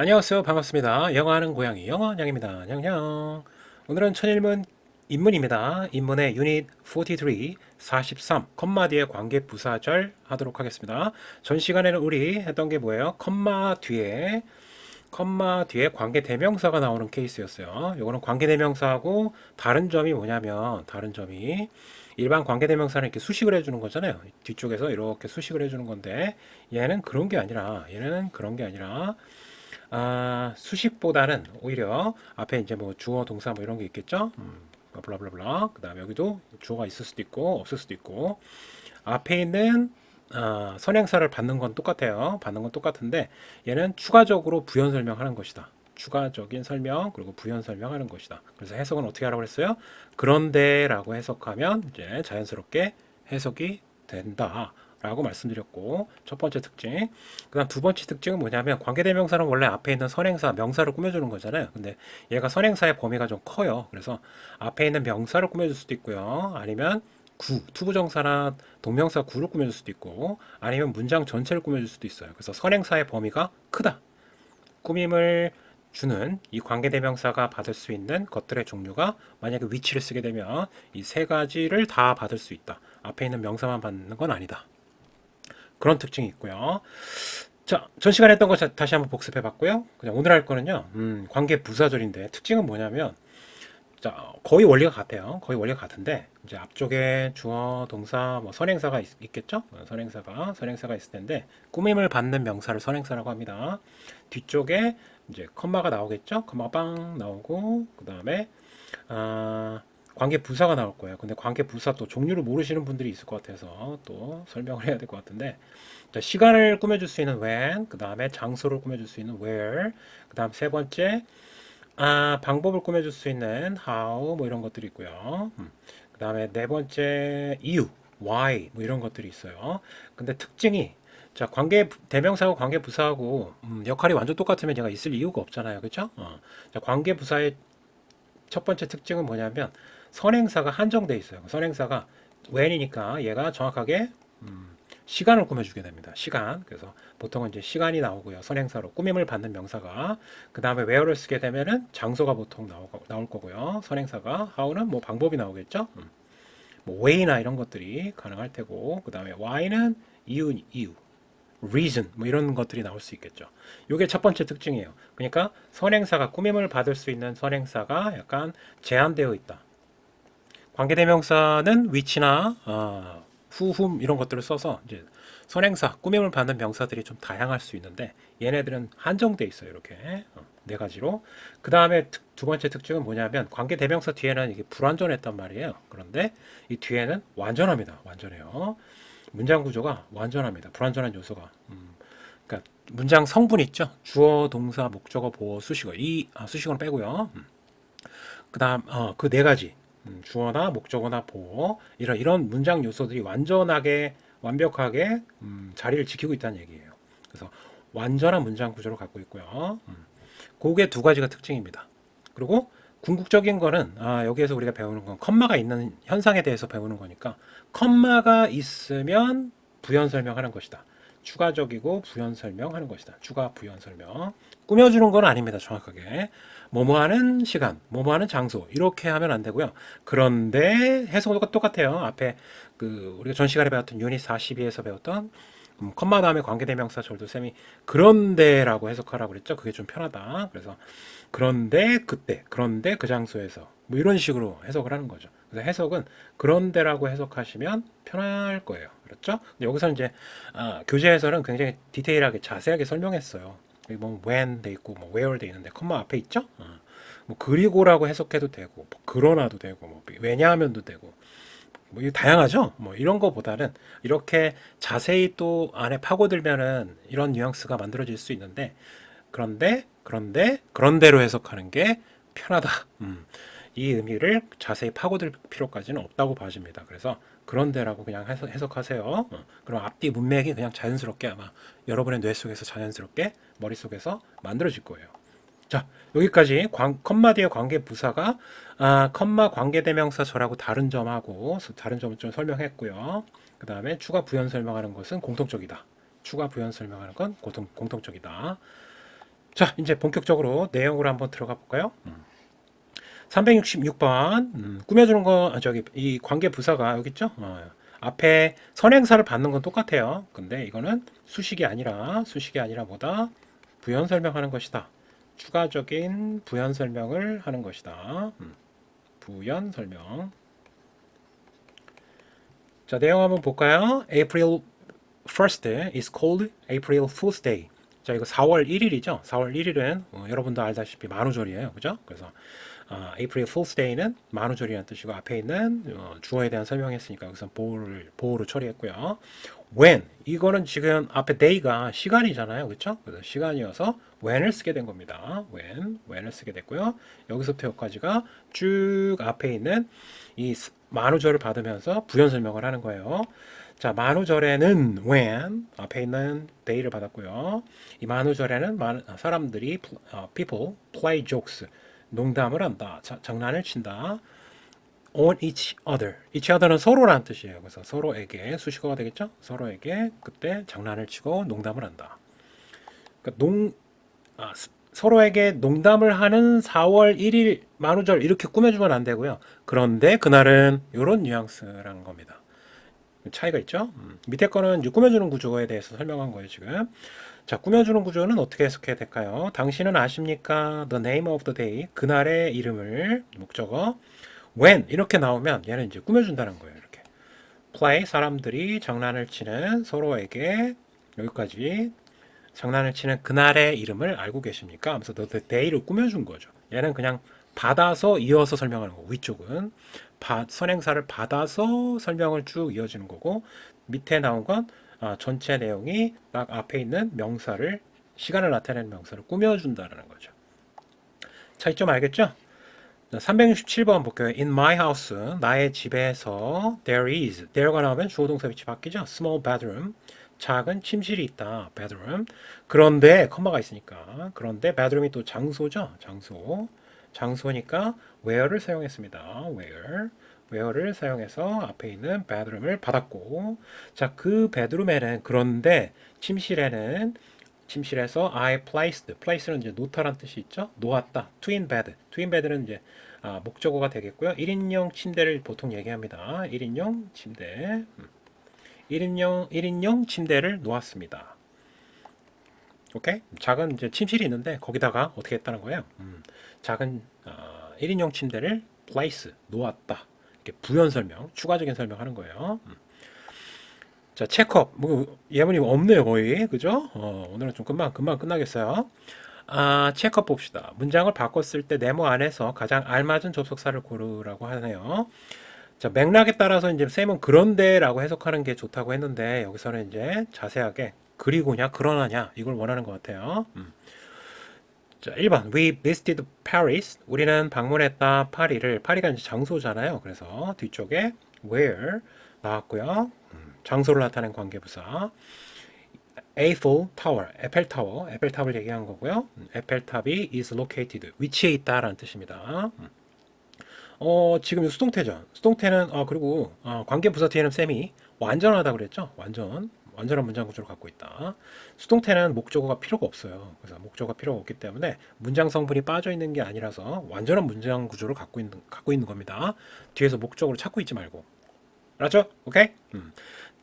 안녕하세요. 반갑습니다. 영어하는 고양이 영어냥입니다. 냥냥. 오늘은 천일문 인문입니다. 인문의 유닛 43, 43, 컴마 뒤에 관계 부사절 하도록 하겠습니다. 전 시간에는 우리 했던 게 뭐예요? 컴마 뒤에 컴마 뒤에 관계 대명사가 나오는 케이스였어요. 요거는 관계 대명사하고 다른 점이 뭐냐면 다른 점이 일반 관계 대명사는 이렇게 수식을 해주는 거잖아요. 뒤쪽에서 이렇게 수식을 해주는 건데 얘는 그런 게 아니라 얘는 그런 게 아니라 아, 수식보다는 오히려 앞에 이제 뭐 주어 동사 뭐 이런 게 있겠죠. 음, 블라블라블라. 그다음에 여기도 주어가 있을 수도 있고 없을 수도 있고 앞에 있는 아, 선행사를 받는 건 똑같아요. 받는 건 똑같은데 얘는 추가적으로 부연 설명하는 것이다. 추가적인 설명 그리고 부연 설명하는 것이다. 그래서 해석은 어떻게 하라고 그랬어요? 그런데라고 해석하면 이제 자연스럽게 해석이 된다. 라고 말씀드렸고 첫 번째 특징. 그 다음 두 번째 특징은 뭐냐면 관계대명사는 원래 앞에 있는 선행사 명사를 꾸며주는 거잖아요. 근데 얘가 선행사의 범위가 좀 커요. 그래서 앞에 있는 명사를 꾸며줄 수도 있고요. 아니면 구 투부정사나 동명사 구를 꾸며줄 수도 있고 아니면 문장 전체를 꾸며줄 수도 있어요. 그래서 선행사의 범위가 크다. 꾸밈을 주는 이 관계대명사가 받을 수 있는 것들의 종류가 만약에 위치를 쓰게 되면 이 세 가지를 다 받을 수 있다. 앞에 있는 명사만 받는 건 아니다 그런 특징이 있고요. 자, 전 시간에 했던 거 자- 다시 한번 복습해 봤고요. 그냥 오늘 할 거는요. 음, 관계 부사절인데 특징은 뭐냐면 자, 거의 원리가 같아요. 거의 원리가 같은데 이제 앞쪽에 주어, 동사, 뭐 선행사가 있, 겠죠 선행사가 선행사가 있을 텐데 꾸밈을 받는 명사를 선행사라고 합니다. 뒤쪽에 이제 컴마가 나오겠죠? 컴마가 빵 나오고 그다음에 아, 관계 부사가 나올 거예요. 근데 관계 부사 또 종류를 모르시는 분들이 있을 것 같아서 또 설명을 해야 될 것 같은데 자, 시간을 꾸며줄 수 있는 when, 그 다음에 장소를 꾸며줄 수 있는 where, 그 다음 세 번째 아, 방법을 꾸며줄 수 있는 how 뭐 이런 것들이 있고요. 음. 그 다음에 네 번째 이유, why 뭐 이런 것들이 있어요. 근데 특징이 자 관계 부- 대명사하고 관계 부사하고 음, 역할이 완전 똑같으면 얘가 있을 이유가 없잖아요, 그렇죠? 어. 자 관계 부사의 첫 번째 특징은 뭐냐면 선행사가 한정돼 있어요. 선행사가 when이니까 얘가 정확하게 음, 시간을 꾸며주게 됩니다. 시간. 그래서 보통은 이제 시간이 나오고요. 선행사로 꾸밈을 받는 명사가 그 다음에 where를 쓰게 되면은 장소가 보통 나오, 나올 거고요. 선행사가 how는 뭐 방법이 나오겠죠. 음. 뭐 way나 이런 것들이 가능할 테고 그 다음에 why는 이유 이유 reason 뭐 이런 것들이 나올 수 있겠죠. 이게 첫 번째 특징이에요. 그러니까 선행사가 꾸밈을 받을 수 있는 선행사가 약간 제한되어 있다. 관계대명사는 위치나 어, 후흠 이런 것들을 써서 이제 선행사 꾸밈을 받는 명사들이 좀 다양할 수 있는데 얘네들은 한정돼 있어요 이렇게. 어, 네 가지로. 그 다음에 두 번째 특징은 뭐냐면 관계 대명사 뒤에는 이게 불완전했단 말이에요. 그런데 이 뒤에는 완전합니다 완전해요. 문장 구조가 완전합니다 불완전한 요소가. 음, 그러니까 문장 성분 있죠? 주어 동사 목적어 보어 수식어. 이 아, 수식어는 빼고요. 음. 그다음 어, 그 네 가지. 음, 주어나 목적어나 보어 이런 이런 문장 요소들이 완전하게 완벽하게 음, 자리를 지키고 있다는 얘기예요. 그래서 완전한 문장 구조를 갖고 있고요. 음, 그게 두 가지가 특징입니다. 그리고 궁극적인 거는 아, 여기에서 우리가 배우는 건 컴마가 있는 현상에 대해서 배우는 거니까 컴마가 있으면 부연 설명하는 것이다. 추가적이고 부연 설명하는 것이다. 추가 부연 설명. 꾸며주는 건 아닙니다. 정확하게. 뭐뭐하는 시간, 뭐뭐하는 장소 이렇게 하면 안 되고요. 그런데 해석은 똑같아요. 앞에 그 우리가 전 시간에 배웠던 유닛 42에서 배웠던 음, 컴마 다음에 관계대명사 절도 셈이 그런데라고 해석하라고 그랬죠. 그게 좀 편하다. 그래서 그런데 그때, 그런데 그 장소에서 뭐 이런 식으로 해석을 하는 거죠. 그래서 해석은 그런데라고 해석하시면 편할 거예요. 그렇죠? 여기서 이제 아, 교재 해설은 굉장히 디테일하게 자세하게 설명했어요. 여기 뭐 when 돼 있고 뭐 where 돼 있는데 컴마 앞에 있죠? 어. 뭐 그리고라고 해석해도 되고 뭐 그러나도 되고 뭐 왜냐하면도 되고 뭐 이거 다양하죠. 뭐 이런 거보다는 이렇게 자세히 또 안에 파고들면은 이런 뉘앙스가 만들어질 수 있는데 그런데 그런데 그런대로 해석하는 게 편하다. 음. 이 의미를 자세히 파고들 필요까지는 없다고 봐집니다. 그래서 그런데라고 그냥 해석, 해석하세요. 어. 그럼 앞뒤 문맥이 그냥 자연스럽게 아마 여러분의 뇌 속에서 자연스럽게 머릿속에서 만들어질 거예요. 자, 여기까지 관, 컴마 뒤에 관계 부사가 아, 컴마 관계 대명사 절하고 다른 점하고 다른 점을 좀 설명했고요. 그 다음에 추가 부연 설명하는 것은 공통적이다. 추가 부연 설명하는 건 공통, 공통적이다. 자, 이제 본격적으로 내용으로 한번 들어가 볼까요? 366번 음, 꾸며주는 거 아, 저기 이 관계 부사가 여기 있죠? 어, 앞에 선행사를 받는 건 똑같아요. 근데 이거는 수식이 아니라 수식이 아니라 뭐다? 부연 설명하는 것이다. 추가적인 부연 설명을 하는 것이다. 음, 부연 설명. 자, 내용 한번 볼까요? April 1st is called April Fool's Day. 자, 이거 4월 1일이죠. 4월 1일은 어, 여러분도 알다시피 만우절이에요. 그죠? 그래서 아, April Fool's Day는 만우절이라는 뜻이고 앞에 있는 어, 주어에 대한 설명했으니까 여기서 보호를 보호로 처리했고요. When 이거는 지금 앞에 day가 시간이잖아요, 그렇죠? 그래서 시간이어서 when을 쓰게 된 겁니다. when when을 쓰게 됐고요. 여기서부터 여기까지가 쭉 앞에 있는 이 스- 만우절을 받으면서 부연 설명을 하는 거예요. 자, 만우절에는 when 앞에 있는 day를 받았고요. 이 만우절에는 많은 사람들이 어, people play jokes 농담을 한다. 자, 장난을 친다. on each other. each other는 서로라는 뜻이에요. 그래서 서로에게 수식어가 되겠죠? 서로에게 그때 장난을 치고 농담을 한다. 그러니까 농 아, 스- 서로에게 농담을 하는 4월 1일 만우절 이렇게 꾸며주면 안 되고요. 그런데 그날은 이런 뉘앙스라는 겁니다. 차이가 있죠? 음, 밑에 거는 꾸며주는 구조에 대해서 설명한 거예요, 지금. 자, 꾸며주는 구조는 어떻게 해석해야 될까요? 당신은 아십니까? The name of the day. 그날의 이름을 목적어. when 이렇게 나오면 얘는 이제 꾸며준다는 거예요, 이렇게. play 사람들이 장난을 치는 서로에게 여기까지 장난을 치는 그날의 이름을 알고 계십니까? 하면서 the day를 꾸며준 거죠. 얘는 그냥 받아서 이어서 설명하는 거고 위쪽은 바- 선행사를 받아서 설명을 쭉 이어지는 거고 밑에 나온 건 아, 전체 내용이 딱 앞에 있는 명사를 시간을 나타내는 명사를 꾸며준다는 거죠. 차이점 알겠죠? 367번 볼게요. In my house, 나의 집에서 there is, there가 나오면 주어 동사 위치 바뀌죠. Small bedroom, 작은 침실이 있다. bedroom. 그런데 컴마가 있으니까 그런데 bedroom이 또 장소죠. 장소. 장소니까 where를 사용했습니다. where. where를 사용해서 앞에 있는 bedroom을 받았고 자, 그 bedroom에는 그런데 침실에는 침실에서 I placed, place는 이제 놓다란 뜻이 있죠. 놓았다. twin bed. twin bed는 이제 아, 목적어가 되겠고요. 1인용 침대를 보통 얘기합니다. 1인용 침대. 음. 1인용 1인용 침대를 놓았습니다. 오케이? 작은 이제 침실이 있는데 거기다가 어떻게 했다는 거예요? 음, 작은 아, 1인용 침대를 place 놓았다. 이렇게 부연 설명, 추가적인 설명하는 거예요. 음. 자, 체크업. 뭐 예문이 없네요, 거의. 그죠? 어, 오늘은 좀 금방 금방 끝나겠어요. 아, 체크업 봅시다. 문장을 바꿨을 때 네모 안에서 가장 알맞은 접속사를 고르라고 하네요. 자, 맥락에 따라서 이제 쌤은 그런데라고 해석하는 게 좋다고 했는데 여기서는 이제 자세하게 그리고냐 그러나냐 이걸 원하는 것 같아요. 음. 자, 1번 We visited Paris. 우리는 방문했다 파리를. 파리가 이제 장소잖아요. 그래서 뒤쪽에 where 나왔고요. 음, 장소를 나타낸 관계부사. Eiffel Tower, 에펠 타워, 에펠 탑을 얘기한 거고요. 음, 에펠 탑이 is located, 위치에 있다라는 뜻입니다. 음. 어, 지금 이 수동태죠. 수동태는 어, 그리고 어, 관계 부사 뒤에는 쌤이 완전하다 그랬죠. 완전 완전한 문장 구조를 갖고 있다. 수동태는 목적어가 필요가 없어요. 그래서 목적어가 필요가 없기 때문에 문장 성분이 빠져 있는 게 아니라서 완전한 문장 구조를 갖고 있는 갖고 있는 겁니다. 뒤에서 목적어를 찾고 있지 말고. 알았죠? 오케이? 음.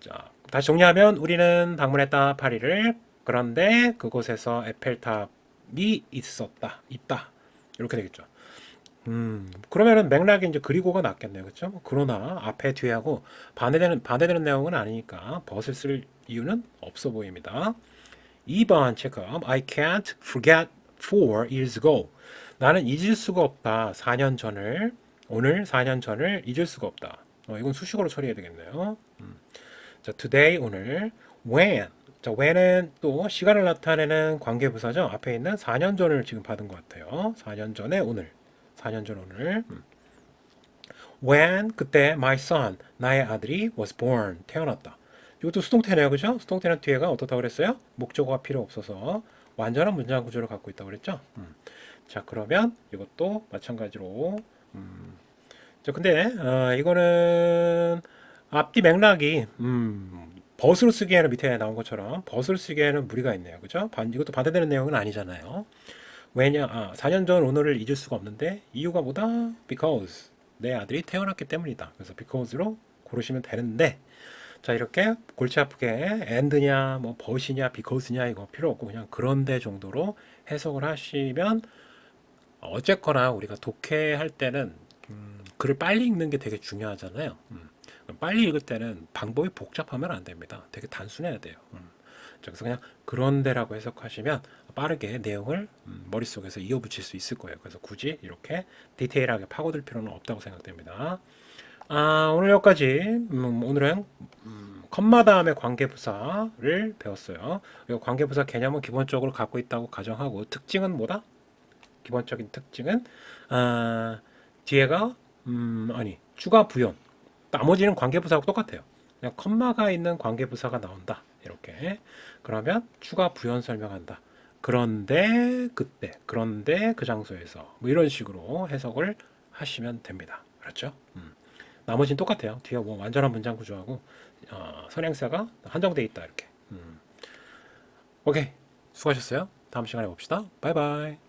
자, 다시 정리하면 우리는 방문했다 파리를 그런데 그곳에서 에펠탑이 있었다. 있다. 이렇게 되겠죠. 음, 그러면은 맥락이 이제 그리고가 낫겠네요. 그렇죠? 뭐 그러나 앞에 뒤하고 반대되는 반대되는 내용은 아니니까 벗을 쓸 이유는 없어 보입니다. 2번 체크업. I can't forget four years ago. 나는 잊을 수가 없다. 4년 전을 오늘 4년 전을 잊을 수가 없다. 어, 이건 수식어로 처리해야 되겠네요. 음. 자, today 오늘 when 자, when은 또 시간을 나타내는 관계부사죠. 앞에 있는 4년 전을 지금 받은 것 같아요. 4년 전에 오늘. 4년 전 오늘. 음. When 그때 my son 나의 아들이 was born 태어났다. 이것도 수동태네요, 그죠? 수동태는 뒤에가 어떻다고 그랬어요? 목적어가 필요 없어서 완전한 문장 구조를 갖고 있다고 그랬죠? 음. 자, 그러면 이것도 마찬가지로 음. 자, 근데 어, 이거는 앞뒤 맥락이 음, 벗으로 쓰기에는 밑에 나온 것처럼 벗으로 쓰기에는 무리가 있네요. 그죠? 반, 이것도 반대되는 내용은 아니잖아요. 왜냐? 아, 4년 전 오늘을 잊을 수가 없는데 이유가 뭐다? Because 내 아들이 태어났기 때문이다. 그래서 because로 고르시면 되는데 자 이렇게 골치 아프게 and냐 뭐 벗이냐 because냐 이거 필요 없고 그냥 그런데 정도로 해석을 하시면 어쨌거나 우리가 독해할 때는 음, 글을 빨리 읽는 게 되게 중요하잖아요. 음, 빨리 읽을 때는 방법이 복잡하면 안 됩니다. 되게 단순해야 돼요. 음. 자, 그래서 그냥 그런데라고 해석하시면 빠르게 내용을 음, 머릿속에서 이어붙일 수 있을 거예요. 그래서 굳이 이렇게 디테일하게 파고들 필요는 없다고 생각됩니다. 아, 오늘 여기까지 음, 오늘은 음, 컴마 다음에 관계부사를 배웠어요. 이 관계부사 개념은 기본적으로 갖고 있다고 가정하고 특징은 뭐다? 기본적인 특징은 아, 뒤에가 음, 아니 추가 부연 나머지는 관계부사하고 똑같아요. 그냥 컴마가 있는 관계부사가 나온다. 이렇게 그러면 추가 부연 설명한다. 그런데 그때 그런데 그 장소에서 뭐 이런 식으로 해석을 하시면 됩니다. 그렇죠? 음. 나머지는 똑같아요. 뒤에 뭐 완전한 문장 구조하고 어, 선행사가 한정돼 있다 이렇게. 음. 오케이 수고하셨어요. 다음 시간에 봅시다. 바이바이.